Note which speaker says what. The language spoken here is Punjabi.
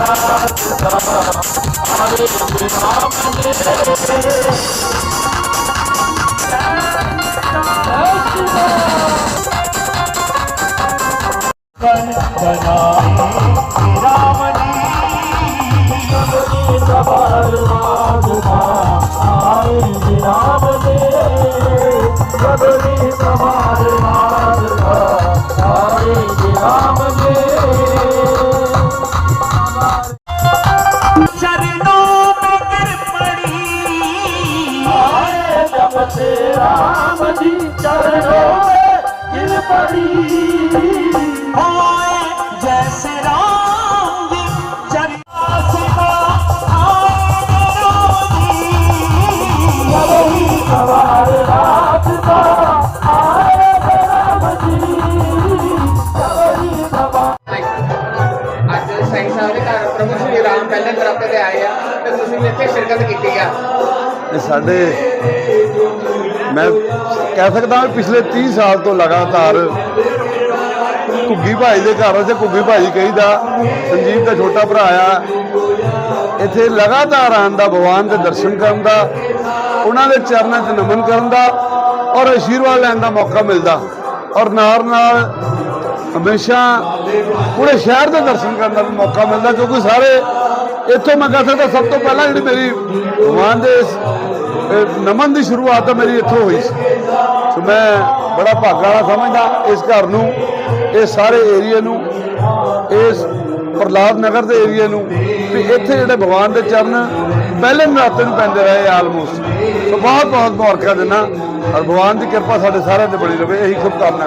Speaker 1: Hare Ram ਫਤਿਹ ਰਾਮ ਜੀ ਚਰਨੋ ਗਿਰ ਪੜੀ
Speaker 2: ਹੋਏ ਜੈਸੇ ਰਾਮ ਜਨ ਸਿਵਾ ਆਰੋ ਜੀ।
Speaker 1: ਲਵਹੀ ਸਵਾਰ ਰਾਤ ਦਾ ਆਏ ਰਾਮ ਜੀ ਲਵਹੀ ਸਵਾਰ।
Speaker 3: ਅੱਜ ਸਾਈਂ ਸਾਹਿਬ ਦੇ ਘਰ ਪ੍ਰਭੂ ਸ਼੍ਰੀ ਰਾਮ ਪਹਿਲੇ ਦਰਪੇ ਤੇ ਆਏ ਆ ਤੇ ਤੁਸੀਂ ਇੱਥੇ ਸ਼ਿਰਕਤ ਕੀਤੀ ਆ।
Speaker 4: ਇਹ ਸਾਡੇ ਮੈਂ ਕਹਿ ਸਕਦਾ ਵੀ ਪਿਛਲੇ 30 ਸਾਲ ਤੋਂ ਲਗਾਤਾਰ ਘੁੱਗੀ ਭਾਈ ਦੇ ਘਰ ਵਿੱਚ ਘੁੱਗੀ ਭਾਈ ਕਹੀਦਾ, ਸੰਜੀਵ ਦਾ ਛੋਟਾ ਭਰਾ ਆ। ਇੱਥੇ ਲਗਾਤਾਰ ਆਉਣ ਦਾ, ਭਗਵਾਨ ਦੇ ਦਰਸ਼ਨ ਕਰਨ ਦਾ, ਉਹਨਾਂ ਦੇ ਚਰਨਾਂ 'ਚ ਨਮਨ ਕਰਨ ਦਾ ਔਰ ਆਸ਼ੀਰਵਾਦ ਲੈਣ ਦਾ ਮੌਕਾ ਮਿਲਦਾ। ਔਰ ਨਾਲ ਨਾਲ ਹਮੇਸ਼ਾ ਪੂਰੇ ਸ਼ਹਿਰ ਦੇ ਦਰਸ਼ਨ ਕਰਨ ਦਾ ਵੀ ਮੌਕਾ ਮਿਲਦਾ, ਕਿਉਂਕਿ ਸਾਰੇ ਇੱਥੋਂ ਮੈਂ ਕਹਿ ਤਾਂ ਸਭ ਤੋਂ ਪਹਿਲਾਂ ਜਿਹੜੀ ਮੇਰੀ ਭਗਵਾਨ ਦੇ ਨਮਨ ਦੀ ਸ਼ੁਰੂਆਤ ਤਾਂ ਮੇਰੀ ਇੱਥੋਂ ਹੋਈ ਸੀ। ਸੋ ਮੈਂ ਬੜਾ ਭਾਗਾ ਵਾਲਾ ਸਮਝਦਾ ਇਸ ਘਰ ਨੂੰ ਇਸ ਸਾਰੇ ਏਰੀਏ ਨੂੰ, ਇਸ ਪ੍ਰਲਾਦ ਨਗਰ ਦੇ ਏਰੀਏ ਨੂੰ, ਵੀ ਇੱਥੇ ਜਿਹੜੇ ਭਗਵਾਨ ਦੇ ਚਰਨ ਪਹਿਲੇ ਨਰਾਤੇ ਨੂੰ ਪੈਂਦੇ ਰਹੇ ਆਲਮੋਸਟ ਸੋ ਬਹੁਤ ਬਹੁਤ ਮੁਬਾਰਕਾਂ ਦਿੰਦਾ, ਔਰ ਭਗਵਾਨ ਦੀ ਕਿਰਪਾ ਸਾਡੇ ਸਾਰਿਆਂ ਤੇ ਬਣੀ ਰਵੇ, ਇਹੀ ਸ਼ੁਭ ਕਾਮਨਾ